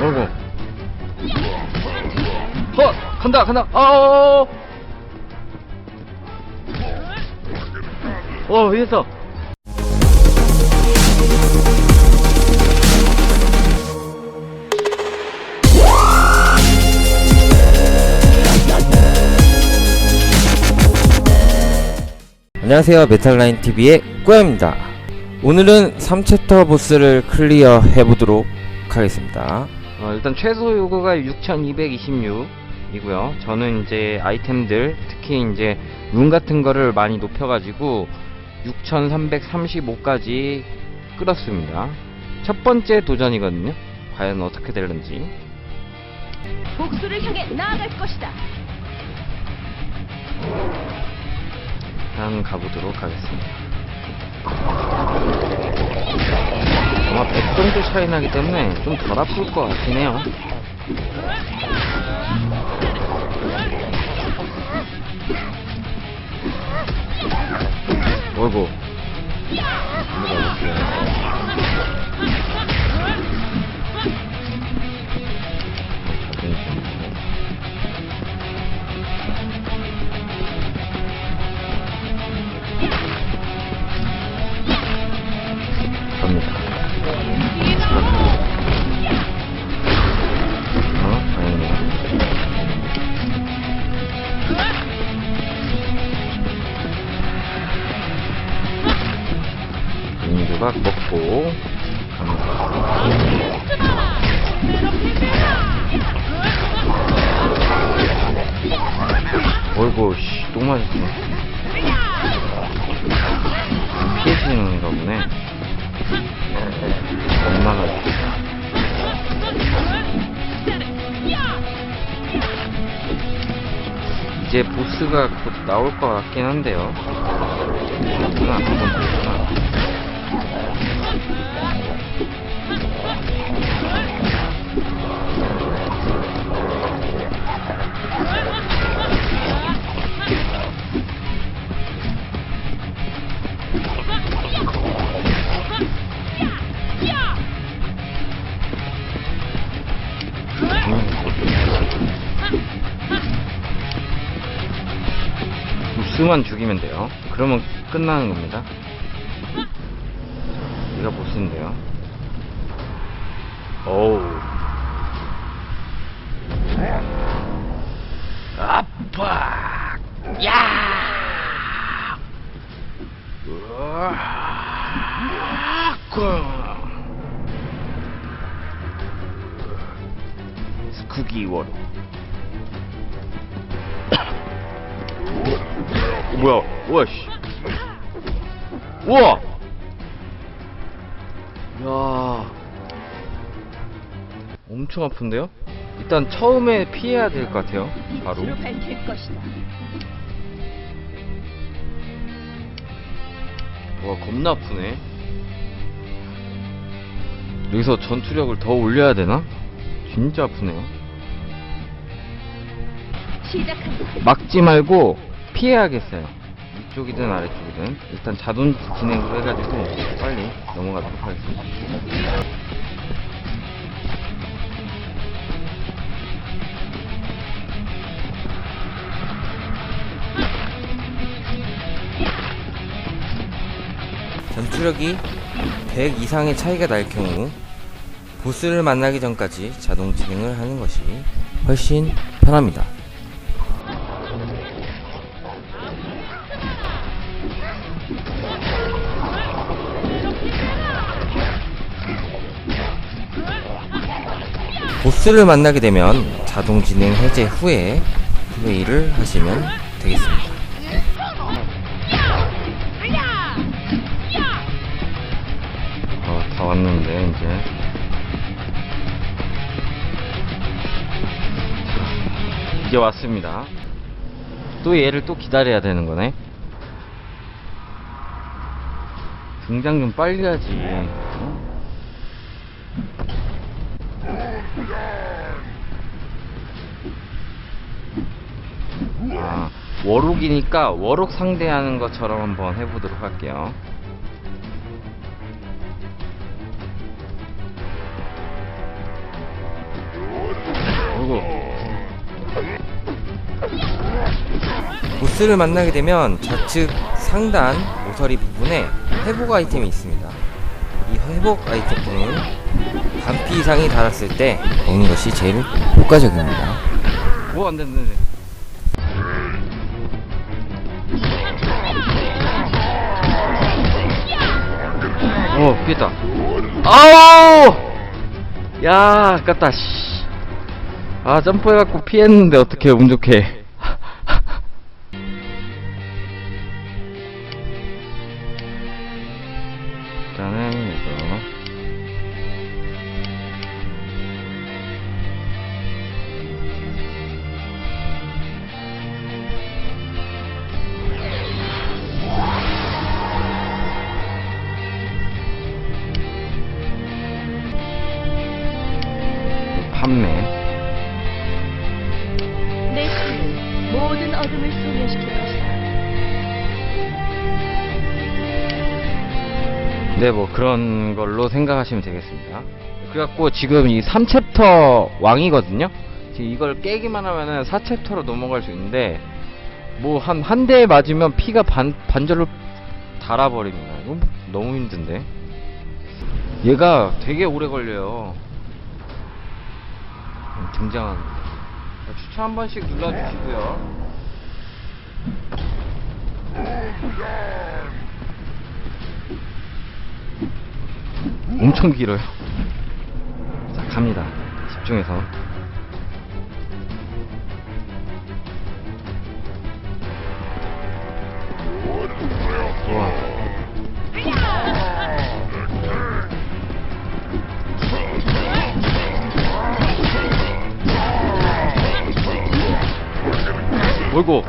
어이구. 어! 간다, 간다! 어! 어, 위에서! 안녕하세요 메탈라인 TV의 꾸야입니다. 오늘은 3챕터 보스를 클리어 해보도록 하겠습니다. 어, 일단 최소 요구가 6226이고요. 저는 이제 아이템들, 특히 이제 룬 같은 거를 많이 높여가지고 6335까지 끌었습니다. 첫 번째 도전이거든요. 과연 어떻게 될는지. 복수를 향해 나아갈 것이다. 일단 가보도록 하겠습니다. 아마 100 정도 차이 나기 때문에 좀 덜 아플 것 같긴 해요. 어이구. 씨, 또 맞았네. 피해지는가 보네. 엄마가 이제 보스가 곧 나올 것 같긴 한데요. 그렇구나, 보구나. 보스만 죽이면 돼요. 그러면 끝나는 겁니다. 얘가 보스인데요. 어우. 뭐야? 우와 씨. 우와. 야. 엄청 아픈데요? 일단 처음에 피해야 될 것 같아요. 바로. 빛으로 밝힐 것이다. 와 겁나 아프네. 여기서 전투력을 더 올려야 되나? 진짜 아프네요. 시작한다. 막지 말고 피해야겠어요. 이쪽이든 아래쪽이든 일단 자동 진행으로 해가지고 빨리 넘어가도록 하겠습니다. 전투력이 100 이상의 차이가 날 경우 보스를 만나기 전까지 자동 진행을 하는 것이 훨씬 편합니다. 보스를 만나게 되면 자동 진행 해제 후에 플레이를 하시면 되겠습니다. 어, 다 왔는데 이제 자, 이제 왔습니다. 또 얘를 또 기다려야 되는 거네. 등장 좀 빨리 하지. 어? 아, 워록이니까 워록 상대하는 것처럼 한번 해보도록 할게요. 아이고 보스를 만나게 되면 좌측 상단 모서리 부분에 회복 아이템이 있습니다. 이 회복 아이템은 반피 이상이 달았을 때 먹는 것이 제일 효과적입니다. 오 안돼 안돼 어 피했다. 아우! 야 아깝다 씨 아 점프해갖고 피했는데 어떻게 운 좋게 네, 뭐 그런 걸로 생각하시면 되겠습니다. 그래갖고 지금 이 3챕터 왕이거든요. 지금 이걸 깨기만 하면은 4챕터로 넘어갈 수 있는데 뭐 한 한 대 맞으면 피가 반 반절로 달아버립니다. 뭐 너무 힘든데. 얘가 되게 오래 걸려요. 음, 등장하는. 거. 추천 한 번씩 눌러주시고요. 엄청 길어요. 자, 갑니다. 집중해서. 우와. 어이구.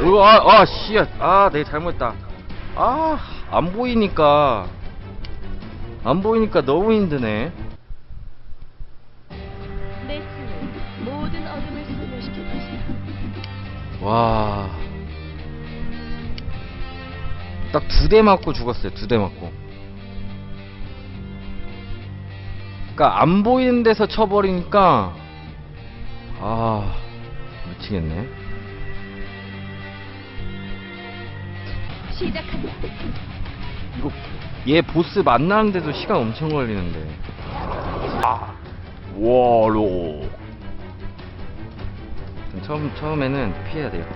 어이구, 아, 아, 씨앗. 아, 내가 잘못했다. 아, 안 보이니까. 안 보이니까 너무 힘드네. 내 손은 모든 어둠을 소멸시킬 것이다. 와. 딱 두 대 맞고 죽었어요. 두 대 맞고. 그니까 안 보이는 데서 쳐버리니까 아 미치겠네. 시작한다. 이거 얘 보스 만나는데도 시간 엄청 걸리는데. 아 워로. 처음 처음에는 피해야 돼요.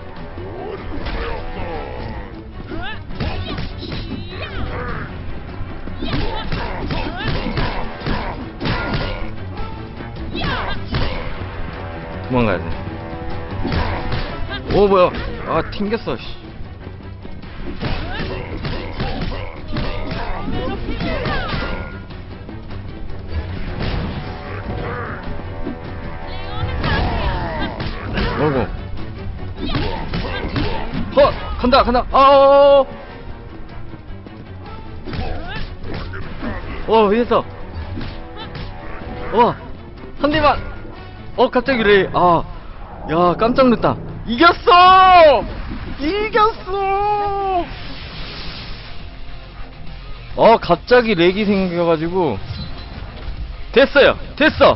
도망가야 돼. 오 뭐야? 아 튕겼어. 씨. 간다 간다. 아어. 어 위에서. 와. 한 대만. 어 갑자기 래. 아. 야 깜짝 놀랐다. 이겼어. 이겼어. 어 갑자기 렉이 생겨가지고 됐어요. 됐어.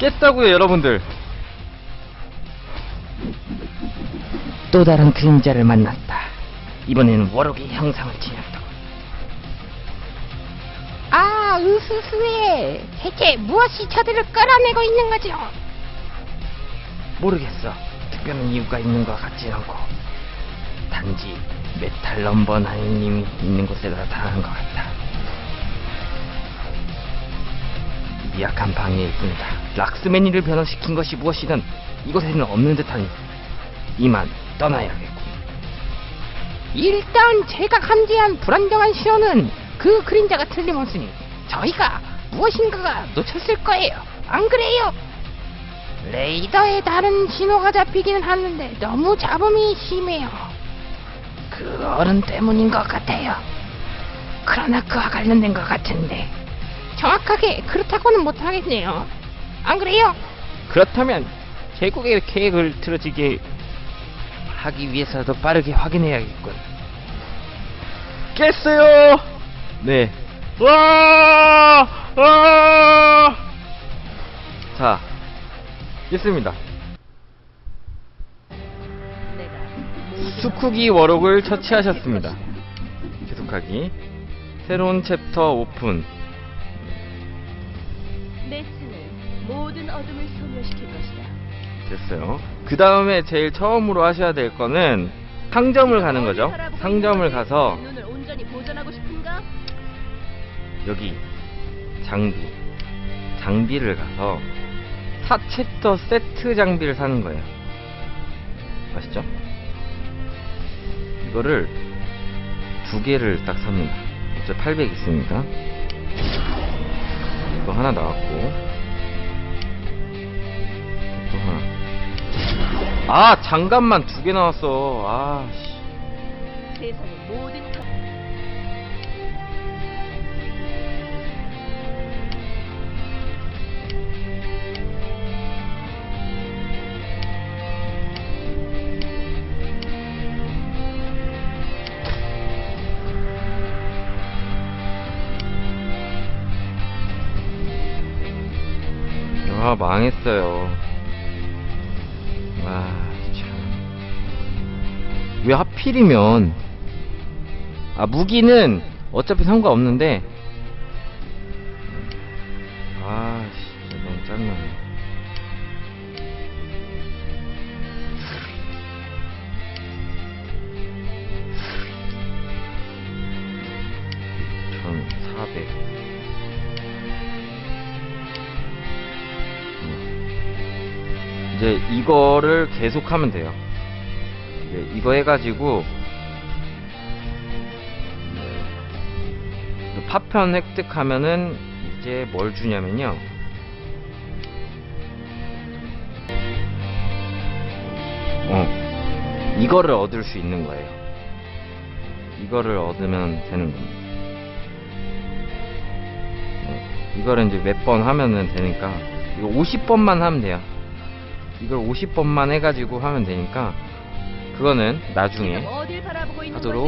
깼다고요 여러분들. 또 다른 그림자를 만났다. 이번에는 워록의 형상을 지녔다. 아, 으스스해. 대체 무엇이 저들을 끌어내고 있는 거죠? 모르겠어. 특별한 이유가 있는 것 같지 않고. 단지 메탈 넘버 나인님이 있는 곳에 나타나는 것 같다. 미약한 방해일 뿐이다. 락스맨이를 변화시킨 것이 무엇이든 이곳에는 없는 듯하니 이만 떠나야겠군. 일단 제가 감지한 불안정한 신호는 그 그림자가 틀림없으니 저희가 무엇인가가 놓쳤을 거예요. 안 그래요? 레이더에 다른 신호가 잡히기는 하는데 너무 잡음이 심해요. 그 어른 때문인 것 같아요. 그러나 그와 관련된 것 같은데 정확하게 그렇다고는 못하겠네요. 안 그래요? 그렇다면 제국의 계획을 틀어지게 하기 위해서도 빠르게 확인해야겠군. 깼어요. 네. 와! 와! 자, 깼습니다. 수쿠기 워록을 처치하셨습니다. 계속하기. 새로운 챕터 오픈. 모든 어둠을 소멸시킬 것이다. 됐어요. 그 다음에 제일 처음으로 하셔야 될 거는 상점을 가는 거죠. 상점을 가서? 눈을 온전히 보존하고 싶은가? 여기 장비 장비를 가서 4챕터 세트 장비를 사는 거예요 아시죠? 이거를 두 개를 딱 삽니다 어차피 800 있으니까 이거 하나 나왔고 아 장갑만 두 개 나왔어. 아씨. 세상의 모든 것아 망했어요. 아 하필이면 아 무기는 어차피 상관없는데 아 진짜 너무 짜증나네. 천사백 이제 이거를 계속 하면 돼요. 이거 해가지고 네. 파편 획득하면은 이제 뭘 주냐면요. 어, 이거를 얻을 수 있는 거예요. 이거를 얻으면 되는 겁니다. 네, 이거를 이제 몇 번 하면은 되니까 이거 50번만 하면 돼요. 이걸 50번만 해가지고 하면 되니까 그거는 나중에 하도록